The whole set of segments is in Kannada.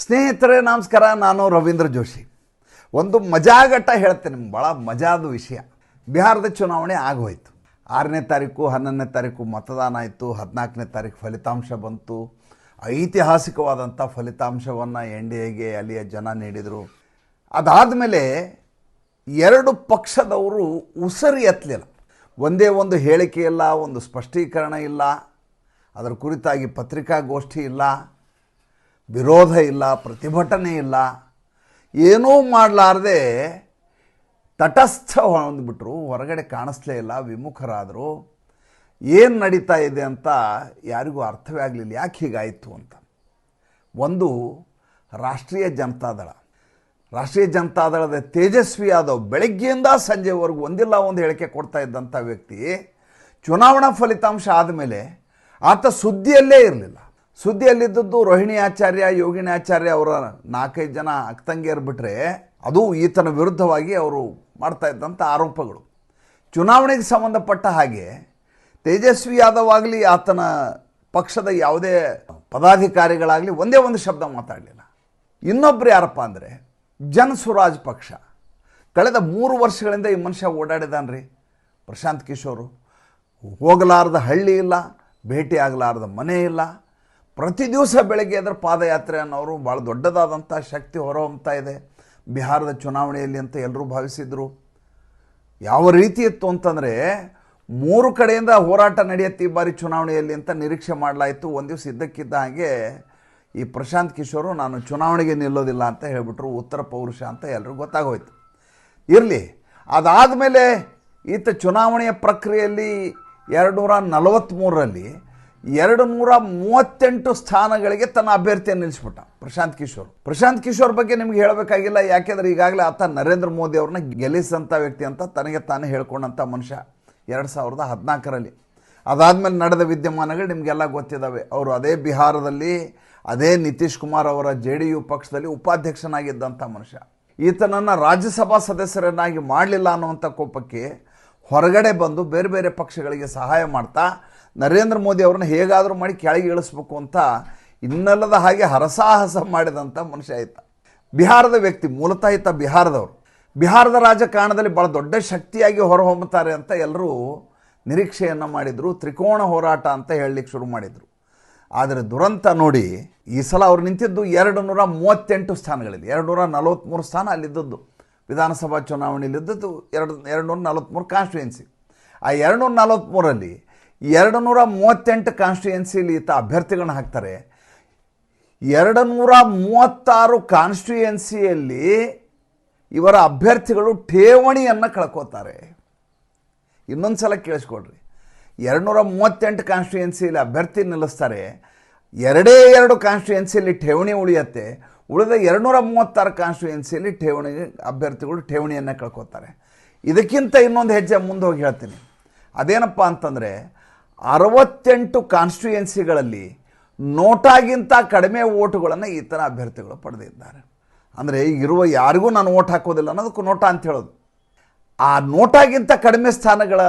ಸ್ನೇಹಿತರೆ, ನಮಸ್ಕಾರ. ನಾನು ರವೀಂದ್ರ ಜೋಶಿ. ಒಂದು ಮಜಾಘಟ್ಟ ಹೇಳ್ತೇನೆ ಭಾಳ ಮಜಾದ ವಿಷಯ. ಬಿಹಾರದ ಚುನಾವಣೆ ಆಗೋಯ್ತು. ಆರನೇ ತಾರೀಕು, ಹನ್ನೊಂದನೇ ತಾರೀಕು ಮತದಾನ ಆಯಿತು. ಹದಿನಾಲ್ಕನೇ ತಾರೀಕು ಫಲಿತಾಂಶ ಬಂತು. ಐತಿಹಾಸಿಕವಾದಂಥ ಫಲಿತಾಂಶವನ್ನು ಎನ್ ಡಿ ಎಗೆ ಅಲ್ಲಿಯ ಜನ ನೀಡಿದರು. ಅದಾದಮೇಲೆ ಎರಡು ಪಕ್ಷದವರು ಉಸರಿ ಎತ್ತಲಿಲ್ಲ. ಒಂದೇ ಒಂದು ಹೇಳಿಕೆ ಇಲ್ಲ, ಒಂದು ಸ್ಪಷ್ಟೀಕರಣ ಇಲ್ಲ. ಅದರ ಕುರಿತಾಗಿ ಪತ್ರಿಕಾಗೋಷ್ಠಿ ಇಲ್ಲ. ವಿರೋಧ ಇಲ್ಲ, ಪ್ರತಿಭಟನೆ ಇಲ್ಲ, ಏನೂ ಮಾಡಲಾರ್ದೆ ತಟಸ್ಥ ಹೊಂದ್ಬಿಟ್ರು, ಹೊರಗಡೆ ಕಾಣಿಸ್ಲೇ ಇಲ್ಲ, ವಿಮುಖರಾದರು. ಏನು ನಡೀತಾ ಇದೆ ಅಂತ ಯಾರಿಗೂ ಅರ್ಥವೇ ಆಗಲಿಲ್ಲ. ಯಾಕೆ ಹೀಗಾಯಿತು ಅಂತ. ಒಂದು ರಾಷ್ಟ್ರೀಯ ಜನತಾದಳ. ರಾಷ್ಟ್ರೀಯ ಜನತಾದಳದ ತೇಜಸ್ವಿ ಯಾದವ್ ಬೆಳಗ್ಗೆಯಿಂದ ಸಂಜೆವರೆಗೂ ಒಂದಿಲ್ಲ, ಒಂದು ಹೇಳಿಕೆ ಕೊಡ್ತಾ ಇದ್ದಂಥ ವ್ಯಕ್ತಿ, ಚುನಾವಣಾ ಫಲಿತಾಂಶ ಆದಮೇಲೆ ಆತ ಸುದ್ದಿಯಲ್ಲೇ ಇರಲಿಲ್ಲ. ಸುದ್ದಿಯಲ್ಲಿದ್ದದ್ದು ರೋಹಿಣಿ ಆಚಾರ್ಯ, ಯೋಗಿಣಿ ಆಚಾರ್ಯ ಅವರ ನಾಲ್ಕೈದು ಜನ ಅಕ್ತಂಗಿಯರು ಬಿಟ್ಟರೆ ಅದು ಈತನ ವಿರುದ್ಧವಾಗಿ ಅವರು ಮಾಡ್ತಾ ಇದ್ದಂಥ ಆರೋಪಗಳು. ಚುನಾವಣೆಗೆ ಸಂಬಂಧಪಟ್ಟ ಹಾಗೆ ತೇಜಸ್ವಿ ಯಾದವ್ ಆಗಲಿ ಆತನ ಪಕ್ಷದ ಯಾವುದೇ ಪದಾಧಿಕಾರಿಗಳಾಗಲಿ ಒಂದೇ ಒಂದು ಶಬ್ದ ಮಾತಾಡಲಿಲ್ಲ. ಇನ್ನೊಬ್ರು ಯಾರಪ್ಪ ಅಂದರೆ ಜನ ಸ್ವರಾಜ್ ಪಕ್ಷ. ಕಳೆದ ಮೂರು ವರ್ಷಗಳಿಂದ ಈ ಮನುಷ್ಯ ಓಡಾಡಿದಾನ್ರಿ. ಪ್ರಶಾಂತ್ ಕಿಶೋರು. ಹೋಗಲಾರದ ಹಳ್ಳಿ ಇಲ್ಲ ಭೇಟಿ ಆಗಲಾರದ ಮನೆ ಇಲ್ಲ ಪ್ರತಿ ದಿವಸ ಬೆಳಗ್ಗೆ ಅದರ ಪಾದಯಾತ್ರೆ ಅನ್ನೋರು ಭಾಳ ದೊಡ್ಡದಾದಂಥ ಶಕ್ತಿ ಹೊರಹೊಮ್ತಾ ಇದೆ. ಬಿಹಾರದ ಚುನಾವಣೆಯಲ್ಲಿ ಅಂತ ಎಲ್ಲರೂ ಭಾವಿಸಿದರು. ಯಾವ ರೀತಿ ಇತ್ತು ಅಂತಂದರೆ ಮೂರು ಕಡೆಯಿಂದ ಹೋರಾಟ ನಡೆಯುತ್ತೆ ಈ ಬಾರಿ ಚುನಾವಣೆಯಲ್ಲಿ ಅಂತ ನಿರೀಕ್ಷೆ ಮಾಡಲಾಯಿತು. ಒಂದು ದಿವಸ ಇದ್ದಕ್ಕಿದ್ದ ಹಾಗೆ ಈ ಪ್ರಶಾಂತ್ ಕಿಶೋರು, ನಾನು ಚುನಾವಣೆಗೆ ನಿಲ್ಲೋದಿಲ್ಲ ಅಂತ ಹೇಳಿಬಿಟ್ರು ಉತ್ತರ ಪೌರುಷ ಅಂತ ಎಲ್ಲರಿಗೂ ಗೊತ್ತಾಗೋಯ್ತು. ಇರಲಿ, ಅದಾದಮೇಲೆ ಈತ ಚುನಾವಣೆಯ ಪ್ರಕ್ರಿಯೆಯಲ್ಲಿ ಎರಡು ನೂರ ನಲವತ್ತ್ಮೂರರಲ್ಲಿ ಎರಡು ನೂರ ಮೂವತ್ತೆಂಟು ಸ್ಥಾನಗಳಿಗೆ ತನ್ನ ಅಭ್ಯರ್ಥಿಯನ್ನು ನಿಲ್ಲಿಸ್ಬಿಟ್ಟ ಪ್ರಶಾಂತ್ ಕಿಶೋರ್. ಪ್ರಶಾಂತ್ ಕಿಶೋರ್ ಬಗ್ಗೆ ನಿಮ್ಗೆ ಹೇಳಬೇಕಾಗಿಲ್ಲ, ಯಾಕೆಂದ್ರೆ ಈಗಾಗಲೇ ಆತ ನರೇಂದ್ರ ಮೋದಿ ಅವ್ರನ್ನ ಗೆಲ್ಲಿಸಿದಂಥ ವ್ಯಕ್ತಿ ಅಂತ ತನಗೆ ತಾನೇ ಹೇಳ್ಕೊಂಡಂಥ ಮನುಷ್ಯ ಎರಡು ಸಾವಿರದ ಹದಿನಾಲ್ಕರಲ್ಲಿ. ಅದಾದಮೇಲೆ ನಡೆದ ವಿದ್ಯಮಾನಗಳು ನಿಮಗೆಲ್ಲ ಗೊತ್ತಿದ್ದಾವೆ. ಅವರು ಅದೇ ಬಿಹಾರದಲ್ಲಿ, ಅದೇ ನಿತೀಶ್ ಕುಮಾರ್ ಅವರ ಜೆ ಡಿ ಯು ಪಕ್ಷದಲ್ಲಿ ಉಪಾಧ್ಯಕ್ಷನಾಗಿದ್ದಂಥ ಮನುಷ್ಯ. ಈತನನ್ನು ರಾಜ್ಯಸಭಾ ಸದಸ್ಯರನ್ನಾಗಿ ಮಾಡಲಿಲ್ಲ ಅನ್ನುವಂಥ ಕೋಪಕ್ಕೆ ಹೊರಗಡೆ ಬಂದು ಬೇರೆ ಬೇರೆ ಪಕ್ಷಗಳಿಗೆ ಸಹಾಯ ಮಾಡ್ತಾ ನರೇಂದ್ರ ಮೋದಿ ಅವ್ರನ್ನ ಹೇಗಾದರೂ ಮಾಡಿ ಕೆಳಗೆ ಇಳಿಸ್ಬೇಕು ಅಂತ ಇನ್ನಲ್ಲದ ಹಾಗೆ ಹರಸಾಹಸ ಮಾಡಿದಂಥ ಮನುಷ್ಯ ಆಯ್ತ ಬಿಹಾರದ ವ್ಯಕ್ತಿ, ಮೂಲತಃ ಈತ ಬಿಹಾರದವರು. ಬಿಹಾರದ ರಾಜಕಾರಣದಲ್ಲಿ ಭಾಳ ದೊಡ್ಡ ಶಕ್ತಿಯಾಗಿ ಹೊರಹೊಮ್ಮುತ್ತಾರೆ ಅಂತ ಎಲ್ಲರೂ ನಿರೀಕ್ಷೆಯನ್ನು ಮಾಡಿದರು, ತ್ರಿಕೋಣ ಹೋರಾಟ ಅಂತ ಹೇಳಲಿಕ್ಕೆ ಶುರು ಮಾಡಿದರು. ಆದರೆ ದುರಂತ ನೋಡಿ, ಈ ಸಲ ಅವ್ರು ನಿಂತಿದ್ದು ಎರಡು ನೂರ ಮೂವತ್ತೆಂಟು ಸ್ಥಾನಗಳಲ್ಲಿ ಎರಡು ನೂರ ನಲವತ್ತ್ಮೂರು ಸ್ಥಾನ ಅಲ್ಲಿದ್ದದ್ದು. ವಿಧಾನಸಭಾ ಚುನಾವಣೆಯಲ್ಲಿದ್ದದ್ದು ಎರಡು ಎರಡು ನೂರ ನಲವತ್ತ್ಮೂರು ಕಾನ್ಸ್ಟಿಟ್ಯೂನ್ಸಿ ಆ ಎರಡು ನೂರ ನಲವತ್ತ್ಮೂರಲ್ಲಿ ಎರಡು ನೂರ ಮೂವತ್ತೆಂಟು ಕಾನ್ಸ್ಟಿಟ್ಯೂಯೆನ್ಸಿಲಿ ಈತ ಅಭ್ಯರ್ಥಿಗಳನ್ನ ಹಾಕ್ತಾರೆ. ಎರಡು ನೂರ ಮೂವತ್ತಾರು ಕಾನ್ಸ್ಟಿಟ್ಯೂಯೆನ್ಸಿಯಲ್ಲಿ ಇವರ ಅಭ್ಯರ್ಥಿಗಳು ಠೇವಣಿಯನ್ನು ಕಳ್ಕೋತಾರೆ. ಇನ್ನೊಂದು ಸಲ ಕೇಳಿಸ್ಕೊಡ್ರಿ ಎರಡುನೂರ ಮೂವತ್ತೆಂಟು ಕಾನ್ಸ್ಟಿಟ್ಯೂಯೆನ್ಸಿಯಲ್ಲಿ ಅಭ್ಯರ್ಥಿ ನಿಲ್ಲಿಸ್ತಾರೆ. ಎರಡೇ ಎರಡು ಕಾನ್ಸ್ಟಿಟ್ಯೂಯೆನ್ಸಿಯಲ್ಲಿ ಠೇವಣಿ ಉಳಿಯತ್ತೆ. ಉಳಿದ ಎರಡುನೂರ ಮೂವತ್ತಾರು ಕಾನ್ಸ್ಟಿಟ್ಯೂಯೆನ್ಸಿಯಲ್ಲಿ ಠೇವಣಿ ಅಭ್ಯರ್ಥಿಗಳು ಠೇವಣಿಯನ್ನು ಕಳ್ಕೊತಾರೆ. ಇದಕ್ಕಿಂತ ಇನ್ನೊಂದು ಹೆಜ್ಜೆ ಮುಂದೆ ಹೋಗಿ ಹೇಳ್ತೀನಿ. ಅದೇನಪ್ಪ ಅಂತಂದರೆ ಅರವತ್ತೆಂಟು ಕಾನ್ಸ್ಟಿಟ್ಯೂಯೆನ್ಸಿಗಳಲ್ಲಿ ನೋಟಾಗಿಂತ ಕಡಿಮೆ ಓಟುಗಳನ್ನು ಈತನ ಅಭ್ಯರ್ಥಿಗಳು ಪಡೆದಿದ್ದಾರೆ. ಅಂದರೆ ಇರುವ ಯಾರಿಗೂ ನಾನು ಓಟ್ ಹಾಕೋದಿಲ್ಲ ಅನ್ನೋದಕ್ಕೂ ನೋಟ ಅಂತ ಹೇಳೋದು. ಆ ನೋಟಾಗಿಂತ ಕಡಿಮೆ ಸ್ಥಾನಗಳ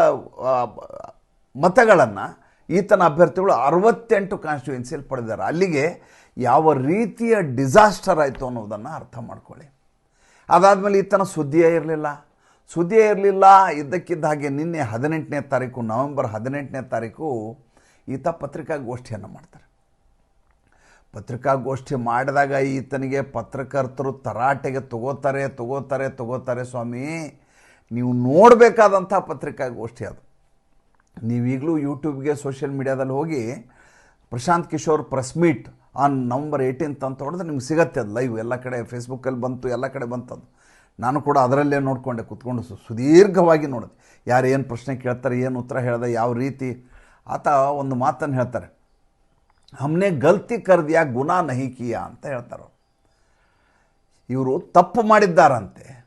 ಮತಗಳನ್ನು ಈತನ ಅಭ್ಯರ್ಥಿಗಳು ಅರವತ್ತೆಂಟು ಕಾನ್ಸ್ಟಿಟ್ಯೂಯೆನ್ಸಿಯಲ್ಲಿ ಪಡೆದಿದ್ದಾರೆ. ಅಲ್ಲಿಗೆ ಯಾವ ರೀತಿಯ ಡಿಸಾಸ್ಟರ್ ಆಯಿತು ಅನ್ನೋದನ್ನು ಅರ್ಥ ಮಾಡ್ಕೊಳ್ಳಿ. ಅದಾದಮೇಲೆ ಈತನ ಸುದ್ದಿಯೇ ಇರಲಿಲ್ಲ. ಸುದ್ದಿಯೇ ಇರಲಿಲ್ಲ, ಇದ್ದಕ್ಕಿದ್ದ ಹಾಗೆ ನಿನ್ನೆ ಹದಿನೆಂಟನೇ ತಾರೀಕು, ನವೆಂಬರ್ ಹದಿನೆಂಟನೇ ತಾರೀಕು ಈತ ಪತ್ರಿಕಾಗೋಷ್ಠಿಯನ್ನು ಮಾಡ್ತಾರೆ. ಪತ್ರಿಕಾಗೋಷ್ಠಿ ಮಾಡಿದಾಗ ಈತನಿಗೆ ಪತ್ರಕರ್ತರು ತರಾಟೆಗೆ ತಗೋತಾರೆ ತಗೋತಾರೆ ತಗೋತಾರೆ ಸ್ವಾಮಿ. ನೀವು ನೋಡಬೇಕಾದಂಥ ಪತ್ರಿಕಾಗೋಷ್ಠಿ ಅದು. ನೀವೀಗಲೂ ಯೂಟ್ಯೂಬ್ಗೆ, ಸೋಷಿಯಲ್ ಮೀಡ್ಯಾದಲ್ಲಿ ಹೋಗಿ Prashant Kishor press meet on November eighteenth ಅಂತ ಹೊಡೆದ್ರೆ ನಿಮ್ಗೆ ಸಿಗತ್ತೆ ಅದು ಲೈವ್. ಎಲ್ಲ ಕಡೆ ಫೇಸ್ಬುಕ್ಕಲ್ಲಿ ಬಂತು, ಎಲ್ಲ ಕಡೆ ಬಂತದು. ನಾನು ಕೂಡ ಅದರಲ್ಲೇ ನೋಡಿಕೊಂಡೆ, ಕುತ್ಕೊಂಡು ಸುದೀರ್ಘವಾಗಿ ನೋಡಿದೆ. ಯಾರು ಏನು ಪ್ರಶ್ನೆ ಕೇಳ್ತಾರೆ, ಏನು ಉತ್ತರ ಹೇಳಿದೆ, ಯಾವ ರೀತಿ? ಆತ ಒಂದು ಮಾತನ್ನು ಹೇಳ್ತಾರೆ. ಹಮ್ನೆ ಗಲ್ತಿ ಕರ್ದಿಯಾ ಗುಣ ನಹಿಕೀಯ ಕಿಯಾ ಅಂತ ಹೇಳ್ತಾರೆ ಇವರು ತಪ್ಪು ಮಾಡಿದ್ದಾರಂತೆ.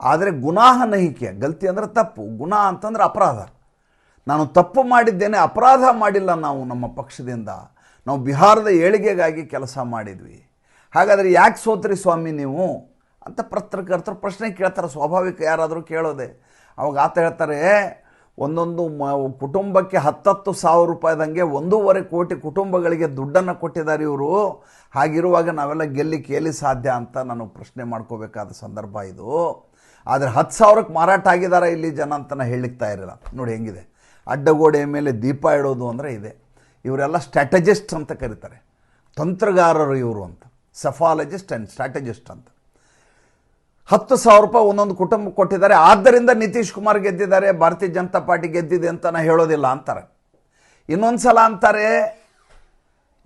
ಆದರೆ ಗುನಾಹ ನಹಿಕೆ ಗಲ್ತಿ ಅಂದರೆ ತಪ್ಪು ಗುಣ ಅಂತಂದ್ರೆ ಅಪರಾಧ. ನಾನು ತಪ್ಪು ಮಾಡಿದ್ದೇನೆ, ಅಪರಾಧ ಮಾಡಿಲ್ಲ ನಾವು ನಮ್ಮ ಪಕ್ಷದಿಂದ. ನಾವು ಬಿಹಾರದ ಏಳಿಗೆಗಾಗಿ ಕೆಲಸ ಮಾಡಿದ್ವಿ. ಹಾಗಾದರೆ ಯಾಕೆ ಸೋತ್ರಿ ಸ್ವಾಮಿ ನೀವು? ಅಂತ ಪತ್ರಕರ್ತರು ಪ್ರಶ್ನೆ ಕೇಳ್ತಾರೆ. ಸ್ವಾಭಾವಿಕ ಯಾರಾದರೂ ಕೇಳೋದೆ. ಅವಾಗ ಆತ ಹೇಳ್ತಾರೆ ಒಂದೊಂದು ಮ, ಕುಟುಂಬಕ್ಕೆ ಹತ್ತತ್ತು ಸಾವಿರ ರೂಪಾಯಿದಂಗೆ ಒಂದೂವರೆ ಕೋಟಿ ಕುಟುಂಬಗಳಿಗೆ ದುಡ್ಡನ್ನು ಕೊಟ್ಟಿದ್ದಾರೆ ಇವರು. ಹಾಗಿರುವಾಗ ನಾವೆಲ್ಲ ಗೆಲ್ಲಿ ಕೇಳಿ ಸಾಧ್ಯ ಅಂತ ನಾನು ಪ್ರಶ್ನೆ ಮಾಡ್ಕೋಬೇಕಾದ ಸಂದರ್ಭ ಇದು. ಆದರೆ ಹತ್ತು ಸಾವಿರಕ್ಕೆ ಮಾರಾಟ ಆಗಿದ್ದಾರೆ ಇಲ್ಲಿ ಜನ ಅಂತ ನಾನು ಹೇಳಿಕ್ತಾ ಇರಲಿಲ್ಲ ನೋಡಿ ಹೆಂಗಿದೆ. ಅಡ್ಡಗೋಡೆಯ ಮೇಲೆ ದೀಪ ಇಡೋದು ಅಂದರೆ ಇದೆ. ಇವರೆಲ್ಲ ಸ್ಟ್ರಾಟಜಿಸ್ಟ್ ಅಂತ ಕರೀತಾರೆ. ತಂತ್ರಗಾರರು ಇವರು ಅಂತ. ಸಫಾಲಜಿಸ್ಟ್ ಆ್ಯಂಡ್ ಸ್ಟ್ರಾಟಜಿಸ್ಟ್ ಅಂತ. ಹತ್ತು ಸಾವಿರ ರೂಪಾಯಿ ಒಂದೊಂದು ಕುಟುಂಬಕ್ಕೆ ಕೊಟ್ಟಿದ್ದಾರೆ. ಆದ್ದರಿಂದ ನಿತೀಶ್ ಕುಮಾರ್ ಗೆದ್ದಿದ್ದಾರೆ, ಭಾರತೀಯ ಜನತಾ ಪಾರ್ಟಿ ಗೆದ್ದಿದೆ ಅಂತ ನಾನು ಹೇಳೋದಿಲ್ಲ ಅಂತಾರೆ. ಇನ್ನೊಂದು ಸಲ ಅಂತಾರೆ,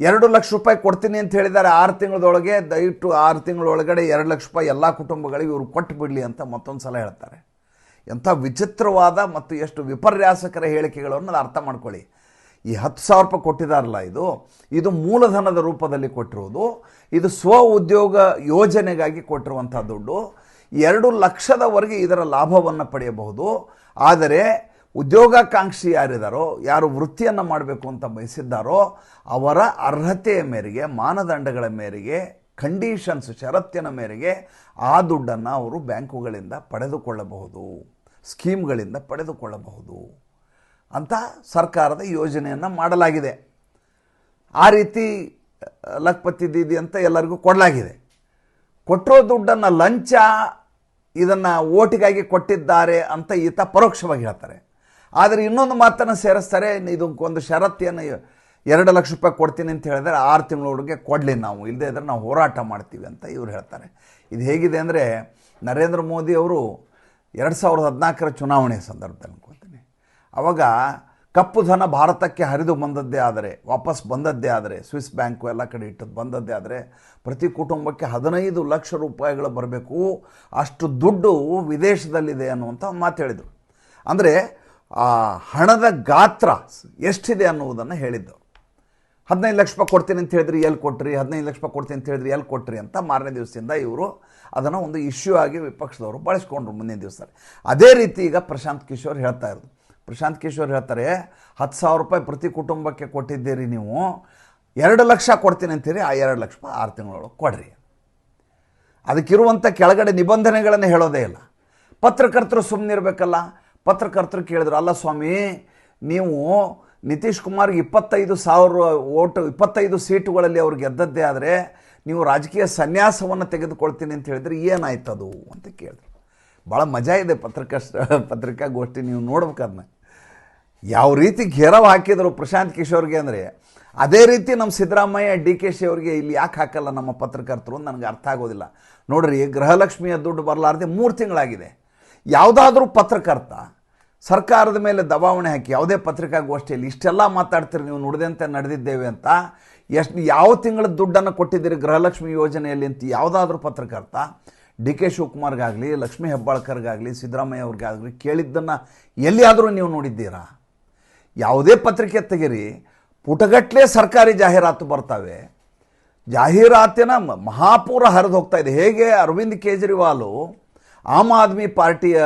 ಎರಡು ಲಕ್ಷ ರೂಪಾಯಿ ಕೊಡ್ತೀನಿ ಅಂತ ಹೇಳಿದ್ದಾರೆ. ಆರು ತಿಂಗಳದೊಳಗೆ ದಯವಿಟ್ಟು ಆರು ತಿಂಗಳೊಳಗಡೆ ಎರಡು ಲಕ್ಷ ರೂಪಾಯಿ ಎಲ್ಲ ಕುಟುಂಬಗಳಿಗೆ ಇವರು ಕೊಟ್ಟು ಬಿಡಲಿ ಅಂತ ಮತ್ತೊಂದು ಸಲ ಹೇಳ್ತಾರೆ. ಎಂಥ ವಿಚಿತ್ರವಾದ ಮತ್ತು ಎಷ್ಟು ವಿಪರ್ಯಾಸಕರ ಹೇಳಿಕೆಗಳನ್ನು ಅರ್ಥ ಮಾಡ್ಕೊಳ್ಳಿ. ಈ ಹತ್ತು ಸಾವಿರ ರೂಪಾಯಿ ಕೊಟ್ಟಿದಾರಲ್ಲ ಇದು ಇದು ಮೂಲಧನದ ರೂಪದಲ್ಲಿ ಕೊಟ್ಟಿರುವುದು ಇದು ಸ್ವ ಉದ್ಯೋಗ ಯೋಜನೆಗಾಗಿ ಕೊಟ್ಟಿರುವಂಥ ದುಡ್ಡು, ಎರಡು ಲಕ್ಷದವರೆಗೆ ಇದರ ಲಾಭವನ್ನು ಪಡೆಯಬಹುದು. ಆದರೆ ಉದ್ಯೋಗಾಕಾಂಕ್ಷಿ ಯಾರಿದ್ದಾರೋ ಯಾರು ವೃತ್ತಿಯನ್ನು ಮಾಡಬೇಕು ಅಂತ ಬಯಸಿದ್ದಾರೋ, ಅವರ ಅರ್ಹತೆಯ ಮೇರೆಗೆ, ಮಾನದಂಡಗಳ ಮೇರೆಗೆ ಕಂಡೀಷನ್ಸ್ ಷರತ್ತಿನ ಮೇರೆಗೆ ಆ ದುಡ್ಡನ್ನು ಅವರು ಬ್ಯಾಂಕುಗಳಿಂದ ಪಡೆದುಕೊಳ್ಳಬಹುದು ಸ್ಕೀಮ್ಗಳಿಂದ ಪಡೆದುಕೊಳ್ಳಬಹುದು. ಅಂತ ಸರ್ಕಾರದ ಯೋಜನೆಯನ್ನು ಮಾಡಲಾಗಿದೆ. ಆ ರೀತಿ ಲಖಪತಿ ದೀದಿ ಅಂತ ಎಲ್ಲರಿಗೂ ಕೊಡಲಾಗಿದೆ. ಕೊಟ್ಟಿರೋ ದುಡ್ಡನ್ನು ಲಂಚ ಇದನ್ನು ಓಟಿಗಾಗಿ ಕೊಟ್ಟಿದ್ದಾರೆ ಅಂತ ಈತ ಪರೋಕ್ಷವಾಗಿ ಹೇಳ್ತಾರೆ. ಆದರೆ ಇನ್ನೊಂದು ಮಾತನ್ನು ಸೇರಿಸ್ತಾರೆ, ಇದು ಒಂದು ಷರತ್ತಿಯನ್ನು ಎರಡು ಲಕ್ಷ ರೂಪಾಯಿ ಕೊಡ್ತೀನಿ ಅಂತ ಹೇಳಿದ್ರೆ ಆರು ತಿಂಗಳೊಳಗೆ ಕೊಡಲಿ ನಾವು ಇಲ್ಲದೇ ಇದ್ರೆ ನಾವು ಹೋರಾಟ ಮಾಡ್ತೀವಿ ಅಂತ ಇವ್ರು ಹೇಳ್ತಾರೆ. ಇದು ಹೇಗಿದೆ ಅಂದರೆ ನರೇಂದ್ರ ಮೋದಿ ಅವರು ಎರಡು ಸಾವಿರದ ಹದಿನಾಲ್ಕರ ಚುನಾವಣೆ ಸಂದರ್ಭದಲ್ಲಿ ಅವಾಗ ಕಪ್ಪು ಧನ ಭಾರತಕ್ಕೆ ಹರಿದು ಬಂದದ್ದೇ ಆದರೆ, ವಾಪಸ್ ಬಂದದ್ದೇ ಆದರೆ, ಸ್ವಿಸ್ ಬ್ಯಾಂಕು ಎಲ್ಲ ಕಡೆ ಇಟ್ಟದ್ದು ಬಂದದ್ದೇ ಆದರೆ, ಪ್ರತಿ ಕುಟುಂಬಕ್ಕೆ ಹದಿನೈದು ಲಕ್ಷ ರೂಪಾಯಿಗಳು ಬರಬೇಕು, ಅಷ್ಟು ದುಡ್ಡು ವಿದೇಶದಲ್ಲಿದೆ ಅನ್ನುವಂಥ ಒಂದು ಮಾತು ಹೇಳಿದರು. ಅಂದರೆ, ಆ ಹಣದ ಗಾತ್ರ ಎಷ್ಟಿದೆ ಅನ್ನುವುದನ್ನು ಹೇಳಿದ್ದು. ಹದಿನೈದು ಲಕ್ಷ ರೂಪಾಯಿ ಕೊಡ್ತೀನಿ ಅಂತ ಹೇಳಿದ್ರಿ ಎಲ್ಲಿ ಕೊಟ್ರಿ, ಹದಿನೈದು ಲಕ್ಷ ರೂಪಾಯಿ ಕೊಡ್ತೀನಿ ಅಂತ ಹೇಳಿದ್ರಿ ಎಲ್ಲಿ ಕೊಟ್ರಿ ಅಂತ ಮಾರನೇ ದಿವಸದಿಂದ ಇವರು ಅದನ್ನು ಒಂದು ಇಶ್ಯೂ ಆಗಿ ವಿಪಕ್ಷದವರು ಬಳಸ್ಕೊಂಡ್ರು ಮುಂದಿನ ದಿವಸ ಅದೇ ರೀತಿ ಈಗ ಪ್ರಶಾಂತ್ ಕಿಶೋರ್ ಹೇಳ್ತಾ ಇರೋದು. ಪ್ರಶಾಂತ್ ಕಿಶೋರ್ ಹೇಳ್ತಾರೆ ಹತ್ತು ಸಾವಿರ ರೂಪಾಯಿ ಪ್ರತಿ ಕುಟುಂಬಕ್ಕೆ ಕೊಟ್ಟಿದ್ದೀರಿ ನೀವು, ಎರಡು ಲಕ್ಷ ಕೊಡ್ತೀನಿ ಅಂತೀರಿ, ಆ ಎರಡು ಲಕ್ಷ ರೂಪಾಯಿ ಆರು ತಿಂಗಳೊಳಗೆ ಕೊಡ್ರಿ. ಅದಕ್ಕಿರುವಂಥ ಕೆಳಗಡೆ ನಿಬಂಧನೆಗಳನ್ನು ಹೇಳೋದೇ ಇಲ್ಲ. ಪತ್ರಕರ್ತರು ಸುಮ್ಮನಿರಬೇಕಲ್ಲ ಪತ್ರಕರ್ತರು ಕೇಳಿದ್ರು, ಅಲ್ಲ ಸ್ವಾಮಿ, ನೀವು ನಿತೀಶ್ ಕುಮಾರ್ಗೆ ಇಪ್ಪತ್ತೈದು ಸಾವಿರ ಓಟು, ಇಪ್ಪತ್ತೈದು ಸೀಟುಗಳಲ್ಲಿ ಅವ್ರು ಗೆದ್ದದ್ದೇ ಆದರೆ, ನೀವು ರಾಜಕೀಯ ಸನ್ಯಾಸವನ್ನು ತೆಗೆದುಕೊಳ್ತೀನಿ ಅಂತ ಹೇಳಿದ್ರೆ ಏನಾಯ್ತದು ಅಂತ ಕೇಳಿದ್ರು. ಭಾಳ ಮಜಾ ಇದೆ ಪತ್ರಿಕಾ ಪತ್ರಿಕಾಗೋಷ್ಠಿ, ನೀವು ನೋಡ್ಬೇಕದನ್ನ ಯಾವ ರೀತಿ ಘೇರವ್ ಹಾಕಿದರು ಪ್ರಶಾಂತ್ ಕಿಶೋರ್ಗೆ ಅಂದರೆ, ಅದೇ ರೀತಿ ನಮ್ಮ ಸಿದ್ದರಾಮಯ್ಯ ಡಿ ಕೆ ಶಿ ಅವರಿಗೆ ಇಲ್ಲಿ ಯಾಕೆ ಹಾಕಲ್ಲ ನಮ್ಮ ಪತ್ರಕರ್ತರು ಅಂತ ನನಗೆ ಅರ್ಥ ಆಗೋದಿಲ್ಲ. ನೋಡ್ರಿ, ಗೃಹಲಕ್ಷ್ಮಿಯ ದುಡ್ಡು ಬರಲಾರ್ದೆ ಮೂರು ತಿಂಗಳಾಗಿದೆ. ಯಾವುದಾದ್ರೂ ಪತ್ರಕರ್ತ ಸರ್ಕಾರದ ಮೇಲೆ ದಬಾವಣೆ ಹಾಕಿ, ಯಾವುದೇ ಪತ್ರಿಕಾಗೋಷ್ಠಿಯಲ್ಲಿ ಇಷ್ಟೆಲ್ಲ ಮಾತಾಡ್ತೀರಿ, ನೀವು ನುಡಿದಂತೆ ನಡೆದಿದ್ದೇವೆ ಅಂತ, ಎಷ್ಟು, ಯಾವ ತಿಂಗಳ ದುಡ್ಡನ್ನು ಕೊಟ್ಟಿದ್ದೀರಿ ಗೃಹಲಕ್ಷ್ಮಿ ಯೋಜನೆಯಲ್ಲಿ ಅಂತ ಯಾವುದಾದ್ರೂ ಪತ್ರಕರ್ತ ಡಿ ಕೆ ಶಿವಕುಮಾರ್ಗಾಗಲಿ, ಲಕ್ಷ್ಮೀ ಹೆಬ್ಬಾಳ್ಕರ್ಗಾಗಲಿ, ಸಿದ್ದರಾಮಯ್ಯ ಅವ್ರಿಗಾಗಲಿ ಕೇಳಿದ್ದನ್ನು ಎಲ್ಲಿಯಾದರೂ ನೀವು ನೋಡಿದ್ದೀರಾ? ಯಾವುದೇ ಪತ್ರಿಕೆ ತೆಗೀರಿ, ಪುಟಗಟ್ಟಲೆ ಸರ್ಕಾರಿ ಜಾಹೀರಾತು ಬರ್ತವೆ. ಜಾಹೀರಾತಿನ ಮಹಾಪೂರ ಹರಿದು ಹೋಗ್ತಾ ಇದೆ. ಹೇಗೆ ಅರವಿಂದ್ ಕೇಜ್ರಿವಾಲ್ ಆಮ್ ಆದ್ಮಿ ಪಾರ್ಟಿಯ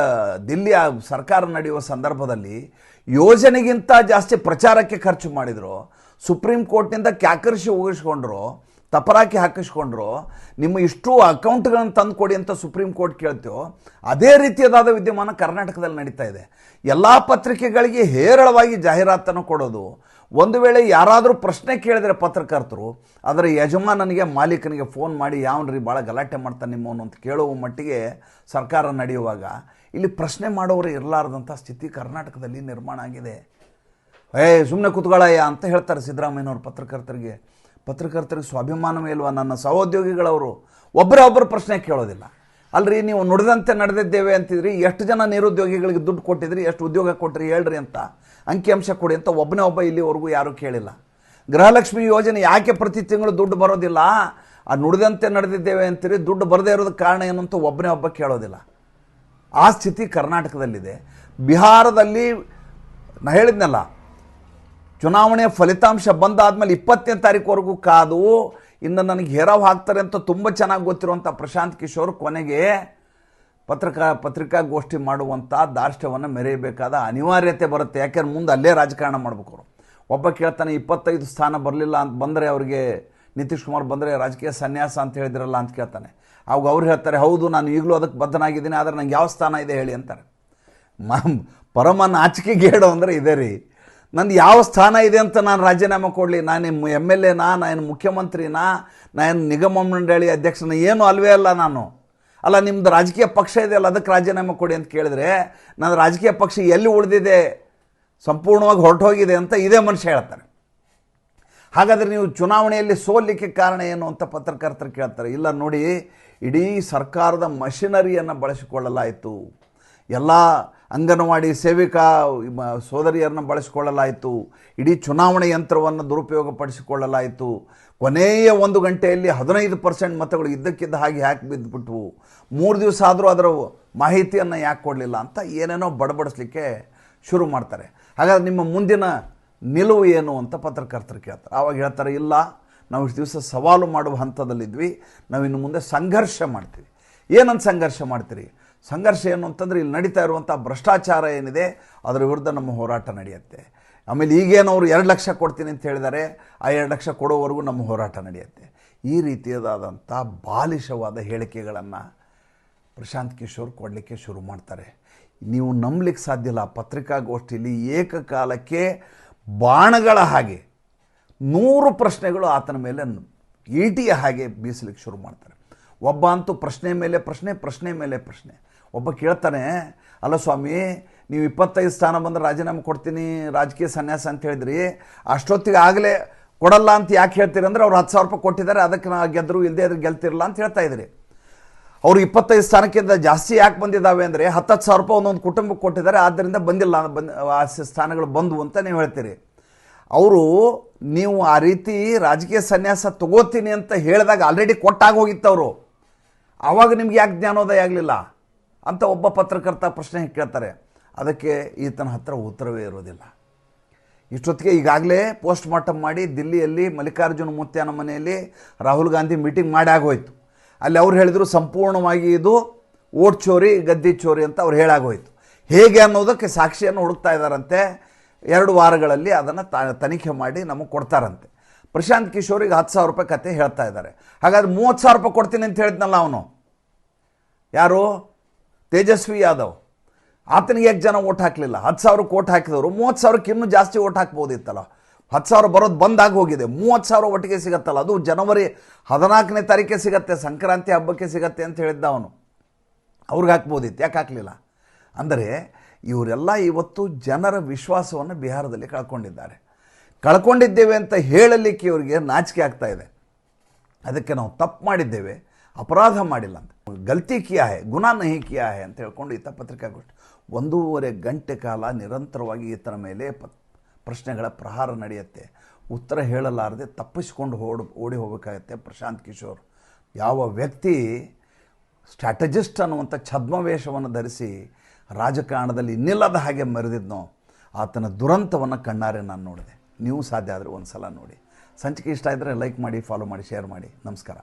ದಿಲ್ಲಿಯ ಸರ್ಕಾರ ನಡೆಯುವ ಸಂದರ್ಭದಲ್ಲಿ ಯೋಜನೆಗಿಂತ ಜಾಸ್ತಿ ಪ್ರಚಾರಕ್ಕೆ ಖರ್ಚು ಮಾಡಿದರು. ಸುಪ್ರೀಂ ಕೋರ್ಟ್ನಿಂದ ಕ್ಯಾಕರ್ಷಿ ಹೋಗಿಸ್ಕೊಂಡ್ರು. ತಪರಾಕಿ ಹಾಕಿಸ್ಕೊಂಡ್ರು, ನಿಮ್ಮ ಇಷ್ಟು ಅಕೌಂಟ್ಗಳನ್ನು ತಂದು ಕೊಡಿ ಅಂತ ಸುಪ್ರೀಂ ಕೋರ್ಟ್ ಕೇಳ್ತೀವೋ ಅದೇ ರೀತಿಯದಾದ ವಿದ್ಯಮಾನ ಕರ್ನಾಟಕದಲ್ಲಿ ನಡೀತಾ ಇದೆ. ಎಲ್ಲ ಪತ್ರಿಕೆಗಳಿಗೆ ಹೇರಳವಾಗಿ ಜಾಹೀರಾತನ್ನು ಕೊಡೋದು. ಒಂದು ವೇಳೆ ಯಾರಾದರೂ ಪ್ರಶ್ನೆ ಕೇಳಿದರೆ ಪತ್ರಕರ್ತರು ಅದರ ಯಜಮಾನನಿಗೆ ಮಾಲೀಕನಿಗೆ ಫೋನ್ ಮಾಡಿ, ಯಾವನ್ರಿ ಭಾಳ ಗಲಾಟೆ ಮಾಡ್ತಾನೆ ನಿಮ್ಮವನು ಅಂತ ಕೇಳುವ ಮಟ್ಟಿಗೆ ಸರ್ಕಾರ ನಡೆಯುವಾಗ, ಇಲ್ಲಿ ಪ್ರಶ್ನೆ ಮಾಡೋರು ಇರಲಾರ್ದಂಥ ಸ್ಥಿತಿ ಕರ್ನಾಟಕದಲ್ಲಿ ನಿರ್ಮಾಣ ಆಗಿದೆ. ಏ ಸುಮ್ಮನೆ ಕುತ್ಕೊಳ್ಳಯ್ಯ ಅಂತ ಹೇಳ್ತಾರೆ ಸಿದ್ದರಾಮಯ್ಯನವ್ರ ಪತ್ರಕರ್ತರಿಗೆ. ಪತ್ರಕರ್ತರಿಗೆ ಸ್ವಾಭಿಮಾನವೇ ಇಲ್ವಾ? ನನ್ನ ಸಹೋದ್ಯೋಗಿಗಳವರು. ಒಬ್ಬರೇ ಒಬ್ಬರು ಪ್ರಶ್ನೆ ಕೇಳೋದಿಲ್ಲ. ಅಲ್ರಿ, ನೀವು ನುಡಿದಂತೆ ನಡೆದಿದ್ದೇವೆ ಅಂತಿದ್ರಿ, ಎಷ್ಟು ಜನ ನಿರುದ್ಯೋಗಿಗಳಿಗೆ ದುಡ್ಡು ಕೊಟ್ಟಿದ್ರಿ, ಎಷ್ಟು ಉದ್ಯೋಗ ಕೊಟ್ಟಿರಿ ಹೇಳ್ರಿ ಅಂತ. ಅಂಕಿಅಂಶ ಕೊಡಿ ಅಂತ ಒಬ್ಬನೇ ಒಬ್ಬ ಇಲ್ಲಿವರೆಗೂ ಯಾರೂ ಕೇಳಿಲ್ಲ. ಗೃಹಲಕ್ಷ್ಮಿ ಯೋಜನೆ ಯಾಕೆ ಪ್ರತಿ ತಿಂಗಳು ದುಡ್ಡು ಬರೋದಿಲ್ಲ? ಆ ನುಡಿದಂತೆ ನಡೆದಿದ್ದೇವೆ ಅಂತೀರಿ, ದುಡ್ಡು ಬರದೇ ಇರೋದಕ್ಕೆ ಕಾರಣ ಏನು ಅಂತ ಒಬ್ಬನೇ ಒಬ್ಬ ಕೇಳೋದಿಲ್ಲ. ಆ ಸ್ಥಿತಿ ಕರ್ನಾಟಕದಲ್ಲಿದೆ. ಬಿಹಾರದಲ್ಲಿ, ನಾ ಹೇಳಿದ್ನಲ್ಲ ಚುನಾವಣೆಯ ಫಲಿತಾಂಶ ಬಂದಾದಮೇಲೆ ಇಪ್ಪತ್ತನೇ ತಾರೀಕುವರೆಗೂ ಕಾದು, ಇನ್ನು ನನಗೆ ಹೇರಾವ್ ಹಾಕ್ತಾರೆ ಅಂತ ತುಂಬ ಚೆನ್ನಾಗಿ ಗೊತ್ತಿರುವಂಥ ಪ್ರಶಾಂತ್ ಕಿಶೋರ್ ಕೊನೆಗೆ ಪತ್ರಿಕಾ, ಪತ್ರಿಕಾಗೋಷ್ಠಿ ಮಾಡುವಂಥ ದಾರ್ಷ್ಟ್ಯವನ್ನು ಮೆರೆಯಬೇಕಾದ ಅನಿವಾರ್ಯತೆ ಬರುತ್ತೆ. ಯಾಕೆಂದ್ರೆ ಮುಂದೆ ಅಲ್ಲೇ ರಾಜಕಾರಣ ಮಾಡ್ಬೇಕು ಅವರು. ಒಬ್ಬ ಕೇಳ್ತಾನೆ, ಇಪ್ಪತ್ತೈದು ಸ್ಥಾನ ಬರಲಿಲ್ಲ ಅಂತ ಬಂದರೆ ಅವರಿಗೆ ನಿತೀಶ್ ಕುಮಾರ್ ಬಂದರೆ ರಾಜಕೀಯ ಸನ್ಯಾಸ ಅಂತ ಹೇಳಿದ್ರಲ್ಲ ಅಂತ ಕೇಳ್ತಾನೆ. ಅವಾಗ ಅವ್ರು ಹೇಳ್ತಾರೆ, ಹೌದು, ನಾನು ಈಗಲೂ ಅದಕ್ಕೆ ಬದ್ಧನಾಗಿದ್ದೀನಿ, ಆದರೆ ನಂಗೆ ಯಾವ ಸ್ಥಾನ ಇದೆ ಹೇಳಿ ಅಂತಾರೆ. ಮ, ಪರಮ ನಾಚಿಕೆಗೇಡು ಅಂದರೆ ಇದೆ ರೀ. ನಂದು ಯಾವ ಸ್ಥಾನ ಇದೆ ಅಂತ ನಾನು ರಾಜೀನಾಮೆ ಕೊಡಲಿ? ನಾನು ಎಂ ಎಲ್ ಎನಾ, ನಾನು ಮುಖ್ಯಮಂತ್ರಿನಾ, ನಾನು ನಿಗಮ ಮಂಡಳಿ ಅಧ್ಯಕ್ಷನ, ಏನು ಅಲ್ವೇ ಅಲ್ಲ ನಾನು. ಅಲ್ಲ ನಿಮ್ಮದು ರಾಜಕೀಯ ಪಕ್ಷ ಇದೆಯಲ್ಲ, ಅದಕ್ಕೆ ರಾಜೀನಾಮೆ ಕೊಡಿ ಅಂತ ಕೇಳಿದ್ರೆ ನನ್ನ ರಾಜಕೀಯ ಪಕ್ಷ ಎಲ್ಲಿ ಉಳಿದಿದೆ? ಸಂಪೂರ್ಣವಾಗಿ ಹೊರಟೋಗಿದೆ ಅಂತ ಇದೇ ಮನುಷ್ಯ ಹೇಳ್ತಾರೆ. ಹಾಗಾದರೆ ನೀವು ಚುನಾವಣೆಯಲ್ಲಿ ಸೋಲಿಕ್ಕೆ ಕಾರಣ ಏನು ಅಂತ ಪತ್ರಕರ್ತರು ಕೇಳ್ತಾರೆ. ಇಲ್ಲ, ನೋಡಿ, ಇಡೀ ಸರ್ಕಾರದ ಮಷಿನರಿಯನ್ನು ಬಳಸಿಕೊಳ್ಳಲಾಯಿತು. ಎಲ್ಲ ಅಂಗನವಾಡಿ ಸೇವಿಕಾ ಸೋದರಿಯರನ್ನು ಬಳಸಿಕೊಳ್ಳಲಾಯಿತು. ಇಡೀ ಚುನಾವಣೆ ಯಂತ್ರವನ್ನು ದುರುಪಯೋಗಪಡಿಸಿಕೊಳ್ಳಲಾಯಿತು. ಕೊನೆಯ ಒಂದು ಗಂಟೆಯಲ್ಲಿ ಹದಿನೈದು ಪರ್ಸೆಂಟ್ ಮತಗಳು ಇದ್ದಕ್ಕಿದ್ದ ಹಾಗೆ ಯಾಕೆ ಬಿದ್ದುಬಿಟ್ವು ಮೂರು ದಿವಸ ಆದರೂ ಅದರ ಮಾಹಿತಿಯನ್ನು ಯಾಕೆ ಕೊಡಲಿಲ್ಲ ಅಂತ ಏನೇನೋ ಬಡಬಡಿಸ್ಲಿಕ್ಕೆ ಶುರು ಮಾಡ್ತಾರೆ. ಹಾಗಾದ್ರೆ ನಿಮ್ಮ ಮುಂದಿನ ನಿಲುವು ಏನು ಅಂತ ಪತ್ರಕರ್ತರು ಕೇಳ್ತಾರೆ. ಆವಾಗ ಹೇಳ್ತಾರೆ, ಇಲ್ಲ, ನಾವು ಇಷ್ಟು ದಿವಸ ಸವಾಲು ಮಾಡುವ ಹಂತದಲ್ಲಿದ್ವಿ. ನಾವು ಇನ್ನು ಮುಂದೆ ಸಂಘರ್ಷ ಮಾಡ್ತೀವಿ. ಏನಂತ ಸಂಘರ್ಷ ಮಾಡ್ತೀರಿ? ಸಂಘರ್ಷ ಏನು ಅಂತಂದರೆ ಇಲ್ಲಿ ನಡೀತಾ ಇರುವಂಥ ಭ್ರಷ್ಟಾಚಾರ ಏನಿದೆ, ಅದರ ವಿರುದ್ಧ ನಮ್ಮ ಹೋರಾಟ ನಡೆಯುತ್ತೆ. ಆಮೇಲೆ ಈಗೇನು ಅವರು ಎರಡು ಲಕ್ಷ ಕೊಡ್ತೀನಿ ಅಂತ ಹೇಳಿದ್ದಾರೆ ಆ ಎರಡು ಲಕ್ಷ ಕೊಡೋವರೆಗೂ ನಮ್ಮ ಹೋರಾಟ ನಡೆಯುತ್ತೆ. ಈ ರೀತಿಯದಾದಂಥ ಬಾಲಿಶವಾದ ಹೇಳಿಕೆಗಳನ್ನು ಪ್ರಶಾಂತ್ ಕಿಶೋರ್ ಕೊಡಲಿಕ್ಕೆ ಶುರು ಮಾಡ್ತಾರೆ. ನೀವು ನಂಬಲಿಕ್ಕೆ ಸಾಧ್ಯ ಇಲ್ಲ ಪತ್ರಿಕಾಗೋಷ್ಠಿಯಲ್ಲಿ ಏಕಕಾಲಕ್ಕೆ ಬಾಣಗಳ ಹಾಗೆ ನೂರು ಪ್ರಶ್ನೆಗಳು ಆತನ ಮೇಲೆ ಈಟಿಯ ಹಾಗೆ ಬೀಸಲಿಕ್ಕೆ ಶುರು ಮಾಡ್ತಾರೆ. ಒಬ್ಬ ಅಂತೂ ಪ್ರಶ್ನೆ ಮೇಲೆ ಪ್ರಶ್ನೆ ಪ್ರಶ್ನೆ ಮೇಲೆ ಪ್ರಶ್ನೆ. ಒಬ್ಬ ಕೇಳ್ತಾನೆ, ಅಲ್ಲ ಸ್ವಾಮಿ, ನೀವು ಇಪ್ಪತ್ತೈದು ಸ್ಥಾನ ಬಂದರೆ ರಾಜೀನಾಮೆ ಕೊಡ್ತೀನಿ, ರಾಜಕೀಯ ಸನ್ಯಾಸ ಅಂತ ಹೇಳಿದ್ರಿ. ಅಷ್ಟೊತ್ತಿಗೆ ಆಗಲೇ ಕೊಡಲ್ಲ ಅಂತ ಯಾಕೆ ಹೇಳ್ತೀರಿ ಅಂದರೆ ಅವ್ರು ಹತ್ತು ಸಾವಿರ ರೂಪಾಯಿ ಕೊಟ್ಟಿದ್ದಾರೆ, ಅದಕ್ಕೆ ನಾ ಗೆದ್ದರು ಇಲ್ಲದೆ ಅದ್ರ ಗೆಲ್ತಿರಲ್ಲ ಅಂತ ಹೇಳ್ತಾ ಇದ್ರಿ. ಅವರು ಇಪ್ಪತ್ತೈದು ಸ್ಥಾನಕ್ಕಿಂತ ಜಾಸ್ತಿ ಯಾಕೆ ಬಂದಿದ್ದಾವೆ ಅಂದರೆ ಹತ್ತತ್ತು ಸಾವಿರ ರೂಪಾಯಿ ಒಂದೊಂದು ಕುಟುಂಬಕ್ಕೆ ಕೊಟ್ಟಿದ್ದಾರೆ, ಆದ್ದರಿಂದ ಬಂದಿಲ್ಲ ಬಂದು, ಆ ಸ್ಥಾನಗಳು ಬಂದವು ಅಂತ ನೀವು ಹೇಳ್ತೀರಿ. ಅವರು, ನೀವು ಆ ರೀತಿ ರಾಜಕೀಯ ಸನ್ಯಾಸ ತಗೋತೀನಿ ಅಂತ ಹೇಳಿದಾಗ ಆಲ್ರೆಡಿ ಕೊಟ್ಟಾಗ ಹೋಗಿತ್ತು ಅವರು ಆವಾಗ ನಿಮ್ಗೆ ಯಾಕೆ ಜ್ಞಾನೋದಯ ಆಗಲಿಲ್ಲ? ಅಂತ ಒಬ್ಬ ಪತ್ರಕರ್ತ ಪ್ರಶ್ನೆ ಕೇಳ್ತಾರೆ. ಅದಕ್ಕೆ ಈತನ ಹತ್ರ ಉತ್ತರವೇ ಇರೋದಿಲ್ಲ. ಇಷ್ಟೊತ್ತಿಗೆ ಈಗಾಗಲೇ ಪೋಸ್ಟ್ ಮಾರ್ಟಮ್ ಮಾಡಿ ದಿಲ್ಲಿಯಲ್ಲಿ ಮಲ್ಲಿಕಾರ್ಜುನ ಮುತ್ಯಾನ ಮನೆಯಲ್ಲಿ ರಾಹುಲ್ ಗಾಂಧಿ ಮೀಟಿಂಗ್ ಮಾಡಿ ಆಗೋಯ್ತು. ಅಲ್ಲಿ ಅವ್ರು ಹೇಳಿದರು ಸಂಪೂರ್ಣವಾಗಿ ಇದು ಓಟ್ ಚೋರಿ, ಗದ್ದಿ ಚೋರಿ ಅಂತ ಅವ್ರು ಹೇಳಾಗೋಯ್ತು. ಹೇಗೆ ಅನ್ನೋದಕ್ಕೆ ಸಾಕ್ಷಿಯನ್ನು ಹುಡುಕ್ತಾ ಇದ್ದಾರಂತೆ. ಎರಡು ವಾರಗಳಲ್ಲಿ ಅದನ್ನು ತನಿಖೆ ಮಾಡಿ ನಮಗೆ ಕೊಡ್ತಾರಂತೆ. ಪ್ರಶಾಂತ್ ಕಿಶೋರಿಗೆ ಹತ್ತು ಸಾವಿರ ರೂಪಾಯಿ ಕತೆ ಹೇಳ್ತಾ ಇದ್ದಾರೆ. ಹಾಗಾದ್ರೆ ಮೂವತ್ತು ಸಾವಿರ ರೂಪಾಯಿ ಕೊಡ್ತೀನಿ ಅಂತ ಹೇಳಿದ್ನಲ್ಲ ಅವನು. ಯಾರು? ತೇಜಸ್ವಿ ಯಾದವ್. ಆತನಿಗೆ ಯಾಕೆ ಜನ ಓಟ್ ಹಾಕಲಿಲ್ಲ? ಹತ್ತು ಸಾವಿರಕ್ಕೆ ಓಟ್ ಹಾಕಿದವರು. ಮೂವತ್ತು ಸಾವಿರಕ್ಕೆ ಇನ್ನೂ ಜಾಸ್ತಿ ಓಟ್ ಹಾಕ್ಬೋದಿತ್ತಲ್ಲ? ಹತ್ತು ಸಾವಿರ ಬರೋದು ಬಂದಾಗಿ ಹೋಗಿದೆ. ಮೂವತ್ತು ಸಾವಿರ ಒಟ್ಟಿಗೆ ಸಿಗತ್ತಲ್ಲ? ಅದು ಜನವರಿ ಹದಿನಾಲ್ಕನೇ ತಾರೀಕೆ ಸಿಗತ್ತೆ, ಸಂಕ್ರಾಂತಿ ಹಬ್ಬಕ್ಕೆ ಸಿಗತ್ತೆ ಅಂತ ಹೇಳಿದ್ದ ಅವನು. ಅವ್ರಿಗೆ ಹಾಕ್ಬೋದಿತ್ತು. ಯಾಕೆ ಹಾಕಲಿಲ್ಲ? ಅಂದರೆ ಇವರೆಲ್ಲ ಇವತ್ತು ಜನರ ವಿಶ್ವಾಸವನ್ನು ಬಿಹಾರದಲ್ಲಿ ಕಳ್ಕೊಂಡಿದ್ದಾರೆ. ಕಳ್ಕೊಂಡಿದ್ದೇವೆ ಅಂತ ಹೇಳಲಿಕ್ಕೆ ಇವರಿಗೆ ನಾಚಿಕೆ ಆಗ್ತಾ ಇದೆ. ಅದಕ್ಕೆ ನಾವು ತಪ್ಪು ಮಾಡಿದ್ದೇವೆ, ಅಪರಾಧ ಮಾಡಿಲ್ಲ ಅಂತ. ಗಲ್ತಿ ಕಿಯಾ ಹೇ ಗುನಾ ನಹಿ ಕಿಯಾ ಹೇ ಅಂತ ಹೇಳ್ಕೊಂಡು ಈತ ಪತ್ರಿಕಾಗೋಷ್ಠಿ ಒಂದೂವರೆ ಗಂಟೆ ಕಾಲ ನಿರಂತರವಾಗಿ ಈತನ ಮೇಲೆ ಪ್ರಶ್ನೆಗಳ ಪ್ರಹಾರ ನಡೆಯುತ್ತೆ. ಉತ್ತರ ಹೇಳಲಾರದೆ ತಪ್ಪಿಸಿಕೊಂಡು ಓಡ್ ಓಡಿ ಹೋಗಬೇಕಾಗತ್ತೆ ಪ್ರಶಾಂತ್ ಕಿಶೋರ್. ಯಾವ ವ್ಯಕ್ತಿ ಸ್ಟ್ರಾಟಜಿಸ್ಟ್ ಅನ್ನುವಂಥ ಛದ್ಮವೇಷವನ್ನು ಧರಿಸಿ ರಾಜಕಾರಣದಲ್ಲಿ ಇನ್ನಿಲ್ಲದ ಹಾಗೆ ಮರೆದಿದ್ನೋ, ಆತನ ದುರಂತವನ್ನು ಕಣ್ಣಾರೆ ನಾನು ನೋಡಿದೆ. ನೀವು ಸಾಧ್ಯ ಆದರೆ ಒಂದು ಸಲ ನೋಡಿ. ಸಂಚಿಕೆ ಇಷ್ಟ ಇದ್ದರೆ ಲೈಕ್ ಮಾಡಿ ಫಾಲೋ ಮಾಡಿ ಶೇರ್ ಮಾಡಿ. ನಮಸ್ಕಾರ.